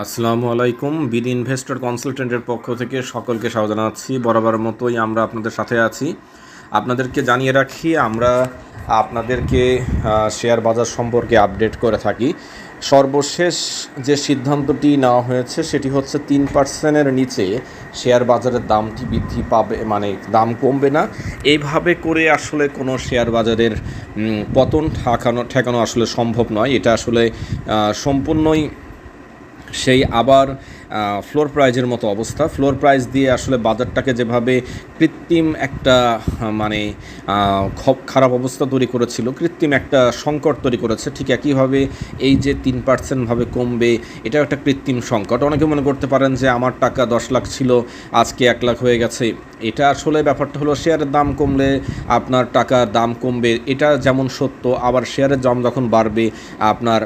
আসসালামু আলাইকুম। বিড ইনভেস্টর কনসালটেন্টের পক্ষ থেকে সকলকে স্বাগত জানাচ্ছি। বরাবর মতোই আমরা আপনাদের সাথে আছি। আপনাদেরকে জানিয়ে রাখি, আমরা আপনাদেরকে শেয়ার বাজার সম্পর্কে আপডেট করে থাকি। সর্বশেষ যে সিদ্ধান্তটি নেওয়া হয়েছে, সেটি হচ্ছে তিন পার্সেন্টের নিচে শেয়ার বাজারের দামটি বৃদ্ধি পাবে মানে দাম কমবে না। এইভাবে করে আসলে কোনো শেয়ার বাজারের পতন ঠেকানো ঠেকানো আসলে সম্ভব নয়। এটা আসলে সম্পূর্ণই সেই আবার ফ্লোর প্রাইজের মতো অবস্থা। ফ্লোর প্রাইস দিয়ে আসলে বাজারটাকে যেভাবে কৃত্রিম একটা মানে খারাপ অবস্থা তৈরি করেছিল, কৃত্রিম একটা সংকট তৈরি করেছে, ঠিক একইভাবে এই যে তিন পার্সেন্টভাবে কমবে, এটাও একটা কৃত্রিম সংকট। অনেকে মনে করতে পারেন যে, আমার টাকা দশ লাখ ছিল, আজকে এক লাখ হয়ে গেছে। এটা আসলে ব্যাপারটা হলো শেয়ারের দাম কমলে আপনার টাকার দাম কমবে, এটা যেমন সত্য, আবার শেয়ারের দাম যখন বাড়বে, আপনার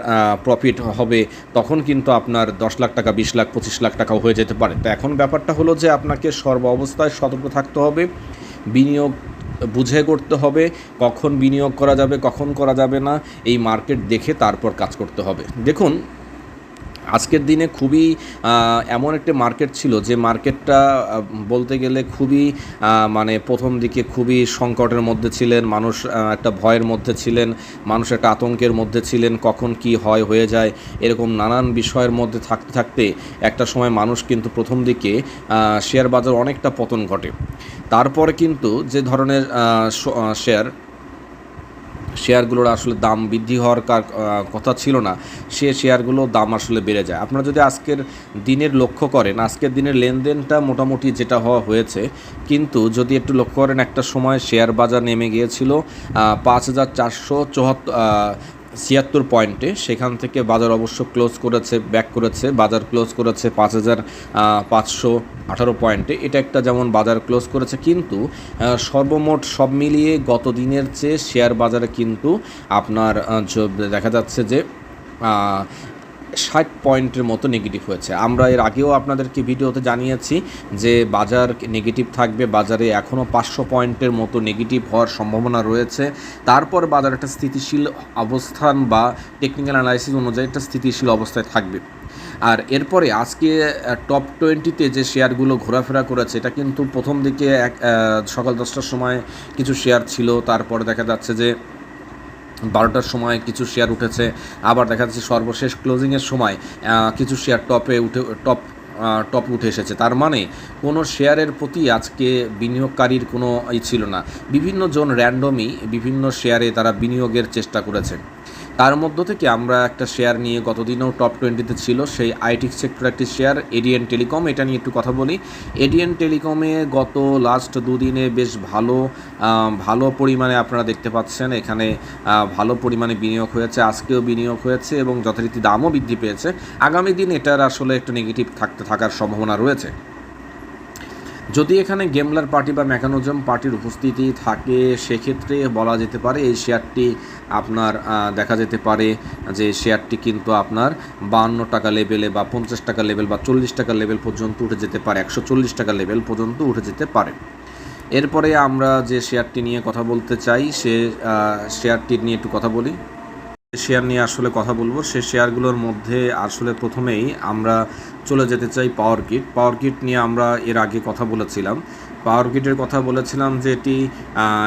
প্রফিট হবে, তখন কিন্তু আপনার দশ লাখ টাকা, বিশ লাখ, পঁচিশ লাখ টাকাও হয়ে যেতে পারে। তো এখন ব্যাপারটা হলো যে আপনাকে সর্ব অবস্থায় সতর্ক থাকতে হবে, বিনিয়োগ বুঝে করতে হবে, কখন বিনিয়োগ করা যাবে, কখন করা যাবে না, এই মার্কেট দেখে তারপর কাজ করতে হবে। দেখুন আজকের দিনে খুবই এমন একটা মার্কেট ছিল যে মার্কেটটা বলতে গেলে খুবই মানে প্রথম দিকে খুবই সংকটের মধ্যে ছিলেন, মানুষ একটা ভয়ের মধ্যে ছিলেন, মানুষ একটা আতঙ্কের মধ্যে ছিলেন, কখন কি হয়, হয়ে যায়, এরকম নানান বিষয়ের মধ্যে থাকতে থাকতে একটা সময় মানুষ কিন্তু প্রথম দিকে শেয়ার বাজার অনেকটা পতন ঘটে। তারপরে কিন্তু যে ধরনের শেয়ার শেয়ারগুলোর আসলে দাম বৃদ্ধি হওয়ার কথা ছিল না, সে শেয়ারগুলো দাম আসলে বেড়ে যায়। আপনারা যদি আজকের দিনের লক্ষ্য করেন, আজকের দিনের লেনদেনটা মোটামুটি যেটা হওয়া হয়েছে, কিন্তু যদি একটু লক্ষ্য করেন, একটা সময় শেয়ার বাজার নেমে গিয়েছিল পাঁচ হাজার চারশো চুয়াত্তর ছিয়াত্তর পয়েন্টে। সেখান থেকে বাজার অবশ্য ক্লোজ করেছে, ব্যাক করেছে। বাজার ক্লোজ করেছে পাঁচ হাজার পাঁচশো আঠারো পয়েন্টে। এটা একটা যেমন বাজার ক্লোজ করেছে, কিন্তু সর্বমোট সব মিলিয়ে গত দিনের চেয়ে শেয়ার বাজারে কিন্তু আপনার দেখা যাচ্ছে যে ষাট পয়েন্টের মতো নেগেটিভ হয়েছে। আমরা এর আগেও আপনাদেরকে ভিডিওতে জানিয়েছি যে বাজার নেগেটিভ থাকবে, বাজারে এখনও পাঁচশো পয়েন্টের মতো নেগেটিভ হওয়ার সম্ভাবনা রয়েছে। তারপর বাজার একটা স্থিতিশীল অবস্থান বা টেকনিক্যাল অ্যানালাইসিস অনুযায়ী একটা স্থিতিশীল অবস্থায় থাকবে। আর এরপরে আজকে টপ টোয়েন্টিতে যে শেয়ারগুলো ঘোরাফেরা করেছে, এটা কিন্তু প্রথম দিকে এক সকাল দশটার সময় কিছু শেয়ার ছিল। তারপরে দেখা যাচ্ছে যে বারোটার সময় কিছু শেয়ার উঠেছে। আবার দেখা যাচ্ছে সর্বশেষ ক্লোজিংয়ের সময় কিছু শেয়ার টপে উঠে টপ টপ উঠে এসেছে। তার মানে কোনো শেয়ারের প্রতি আজকে বিনিয়োগকারীর কোনো ই ছিল না। বিভিন্ন জন র্যান্ডমই বিভিন্ন শেয়ারে তারা বিনিয়োগের চেষ্টা করেছে। তার মধ্য থেকে আমরা একটা শেয়ার নিয়ে গতদিনেও টপ টোয়েন্টিতে ছিল, সেই আইটি সেক্টর একটি শেয়ার এডিএন টেলিকম এটা নিয়ে একটু কথা বলি। এডিএন টেলিকমে গত লাস্ট দুদিনে বেশ ভালো ভালো পরিমাণে আপনারা দেখতে পাচ্ছেন, এখানে ভালো পরিমাণে বিনিয়োগ হয়েছে, আজকেও বিনিয়োগ হয়েছে এবং যথারীতি দামও বৃদ্ধি পেয়েছে। আগামী দিন এটার আসলে একটু নেগেটিভ থাকতে থাকার সম্ভাবনা রয়েছে। যদি এখানে গেমলার পার্টি বা মেকানোজম পার্টির উপস্থিতি থাকে, সেক্ষেত্রে বলা যেতে পারে এই শেয়ারটি আপনার দেখা যেতে পারে যে শেয়ারটি কিন্তু আপনার বান্ন টাকা লেভেলে বা পঞ্চাশ টাকা লেভেল বা চল্লিশ টাকা লেভেল পর্যন্ত উঠে যেতে পারে, একশো চল্লিশ টাকা লেভেল পর্যন্ত উঠে যেতে পারে। এরপরে আমরা যে শেয়ারটি নিয়ে কথা বলতে চাই, সে শেয়ারটি নিয়ে একটু কথা বলি। শেয়ার নিয়ে আসলে কথা বলব। সে শেয়ারগুলোর মধ্যে আসলে প্রথমেই আমরা চলে যেতে চাই পাওয়ার কিট পাওয়ার কিট নিয়ে আমরা এর আগে কথা বলেছিলাম। পাওয়ার কিটের কথা বলেছিলাম যে এটি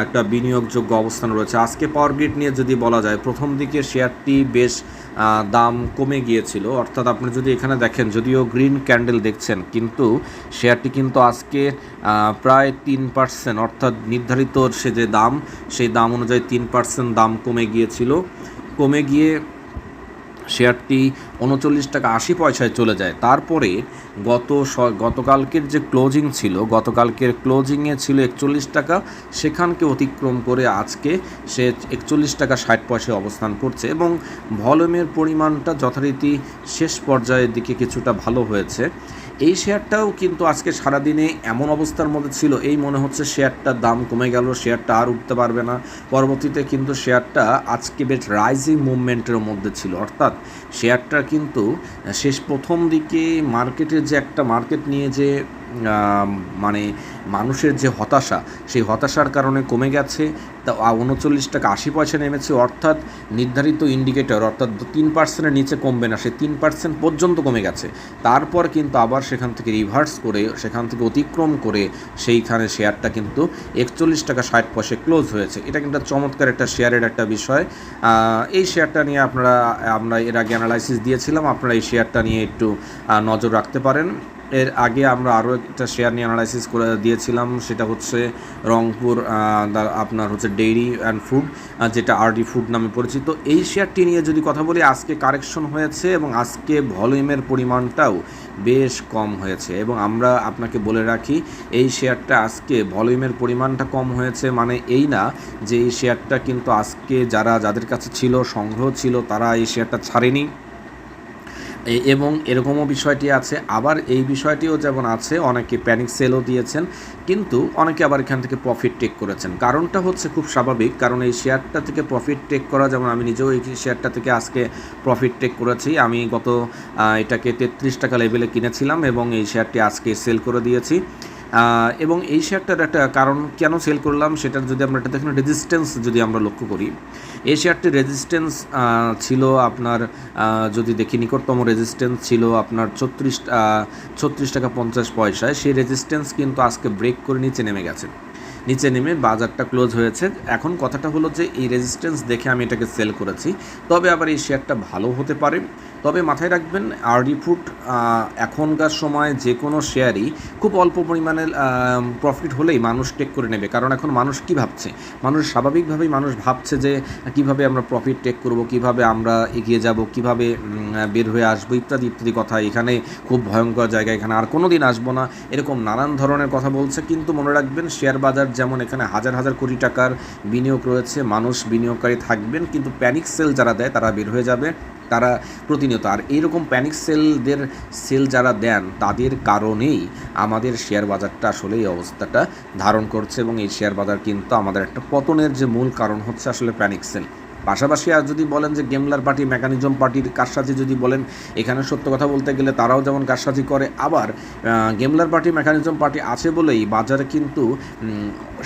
একটা বিনিয়োগযোগ্য অবস্থান রয়েছে। আজকে পাওয়ার গ্রিড নিয়ে যদি বলা যায়, প্রথম দিকে শেয়ারটি বেশ দাম কমে গিয়েছিল। অর্থাৎ আপনি যদি এখানে দেখেন, যদিও গ্রিন ক্যান্ডেল দেখছেন, কিন্তু শেয়ারটি কিন্তু আজকে প্রায় তিন পার্সেন্ট। অর্থাৎ নির্ধারিত সে যে দাম, সেই দাম অনুযায়ী তিন পার্সেন্ট দাম কমে গিয়েছিল। কমে গিয়ে শেয়ারটি উনচল্লিশ টাকা আশি পয়সায় চলে যায়। তারপরে গত গতকালকের যে ক্লোজিং ছিল, গতকালকের ক্লোজিংয়ে ছিল একচল্লিশ টাকা, সেখানকে অতিক্রম করে আজকে সে একচল্লিশ টাকা ষাট পয়সায় অবস্থান করছে এবং ভলিউমের পরিমাণটা যথারীতি শেষ পর্যায়ের দিকে কিছুটা ভালো হয়েছে। এই শেয়ারটাও কিন্তু আজকে সারাদিনে এমন অবস্থার মধ্যে ছিল, এই মনে হচ্ছে শেয়ারটার দাম কমে গেল, শেয়ারটা আর উঠতে পারবে না। পরবর্তীতে কিন্তু শেয়ারটা আজকে বেশ রাইজিং মুভমেন্টের মধ্যে ছিল, অর্থাৎ শেয়ারটা কিন্তু শেষ প্রথম দিকে মার্কেটের যে একটা মার্কেট নিয়ে যে মানে মানুষের যে হতাশা, সেই হতাশার কারণে কমে গেছে। তা উনচল্লিশ টাকা আশি পয়সা নেমেছে, অর্থাৎ নির্ধারিত ইন্ডিকেটর অর্থাৎ তিন পার্সেন্টের নিচে কমবে না, সে তিন পার্সেন্ট পর্যন্ত কমে গেছে। তারপর কিন্তু আবার সেখান থেকে রিভার্স করে, সেখান থেকে অতিক্রম করে, সেইখানে শেয়ারটা কিন্তু একচল্লিশ টাকা ষাট পয়সায় ক্লোজ হয়েছে। এটা কিন্তু চমৎকার একটা শেয়ারের একটা বিষয়। এই শেয়ারটা নিয়ে আপনারা, আমরা এর আগে অ্যানালাইসিস দিয়েছিলাম, আপনারা এই শেয়ারটা নিয়ে একটু নজর রাখতে পারেন। এর আগে আমরা আরও একটা শেয়ার নিয়ে অ্যানালাইসিস করে দিয়েছিলাম, সেটা হচ্ছে রংপুর আপনার হচ্ছে ডেইরি অ্যান্ড ফুড যেটা আরডি ফুড নামে পরিচিত। এই শেয়ারটি নিয়ে যদি কথা বলি, আজকে কারেকশন হয়েছে এবং আজকে ভলিউমের পরিমাণটাও বেশ কম হয়েছে। এবং আমরা আপনাকে বলে রাখি, এই শেয়ারটা আজকে ভলিউমের পরিমাণটা কম হয়েছে মানে এই না যে এই শেয়ারটা কিন্তু আজকে যারা, যাদের কাছে ছিল, সংগ্রহ ছিল, তারা এই শেয়ারটা ছাড়েনি। এবং এরকমও বিষয়টি আছে। আবার এই বিষয়টিও যেমন আছে, অনেকে প্যানিক সেলও দিয়েছেন, কিন্তু অনেকে আবার এখান থেকে প্রফিট টেক করেছেন। কারণটা হচ্ছে খুব স্বাভাবিক, কারণ এই শেয়ারটা থেকে প্রফিট টেক করা, যেমন আমি নিজেও এই শেয়ারটা থেকে আজকে প্রফিট টেক করেছি। আমি গত এটাকে তেত্রিশ টাকা লেভেলে কিনেছিলাম এবং এই শেয়ারটি আজকে সেল করে দিয়েছি। এবং এই শেয়ারটার একটা কারণ কেন সেল করলাম সেটার যদি আমরা একটা দেখেন রেজিস্ট্যান্স যদি আমরা লক্ষ্য করি, এই শেয়ারটির রেজিস্ট্যান্স ছিল আপনার যদি দেখি নিকটতম রেজিস্ট্যান্স ছিল আপনার ছত্রিশ ছত্রিশ টাকা পঞ্চাশ পয়সায়, সেই রেজিস্ট্যান্স কিন্তু আজকে ব্রেক করে নিচে নেমে গেছে। নিচে নেমে বাজারটা ক্লোজ হয়েছে। এখন কথাটা হলো যে, এই রেজিস্ট্যান্স দেখে আমি এটাকে সেল করেছি। তবে আবার এই শেয়ারটা ভালো হতে পারে। তবে মাথায় রাখবেন আরডি ফুড এখনকার সময় যে কোনো শেয়ারই খুব অল্প পরিমাণে প্রফিট হলেই মানুষ টেক করে নেবে। কারণ এখন মানুষ কি ভাবছে? মানুষ স্বাভাবিকভাবেই মানুষ ভাবছে যে, কীভাবে আমরা প্রফিট টেক করব, কীভাবে আমরা এগিয়ে যাব, কীভাবে বের হয়ে আসব, ইত্যাদি ইত্যাদি কথা। এখানে খুব ভয়ঙ্কর জায়গা, এখানে আর কোনো দিন আসব না। এরকম নানান ধরনের কথা বলছে। কিন্তু মনে রাখবেন শেয়ার বাজার যেমন এখানে হাজার হাজার কোটি টাকার বিনিয়োগ রয়েছে, মানুষ বিনিয়োগকারী থাকবেন, কিন্তু প্যানিক সেল যারা দেয় তারা বের হয়ে যাবে, তারা প্রতিনিয়ত। আর এইরকম প্যানিক সেলদের সেল যারা দেন, তাদের কারণেই আমাদের শেয়ার বাজারটা আসলে এই অবস্থাটা ধারণ করছে এবং এই শেয়ার বাজার কিন্তু আমাদের একটা পতনের যে মূল কারণ হচ্ছে আসলে প্যানিক সেল পাশাপাশি আর যদি বলেন যে গেমলার পার্টি, মেকানিজম পার্টির কারসাজি যদি বলেন, এখানে সত্য কথা বলতে গেলে তারাও যেমন কারসাজি করে, আবার গেমলার পার্টি, মেকানিজম পার্টি আছে বলেই বাজারে কিন্তু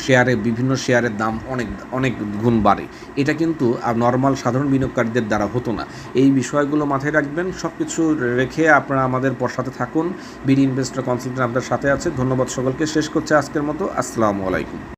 শেয়ারে বিভিন্ন শেয়ারের দাম অনেক অনেক গুণ বাড়ে। এটা কিন্তু নর্মাল সাধারণ বিনিয়োগকারীদের দ্বারা হতো না। এই বিষয়গুলো মাথায় রাখবেন। সব কিছু রেখে আপনারা আমাদের সাথে থাকুন। বিডি ইনভেস্টর কনসালটেন্ট আপনার সাথে আছে। ধন্যবাদ সকলকে। শেষ করছে আজকের মতো। আসসালামু আলাইকুম।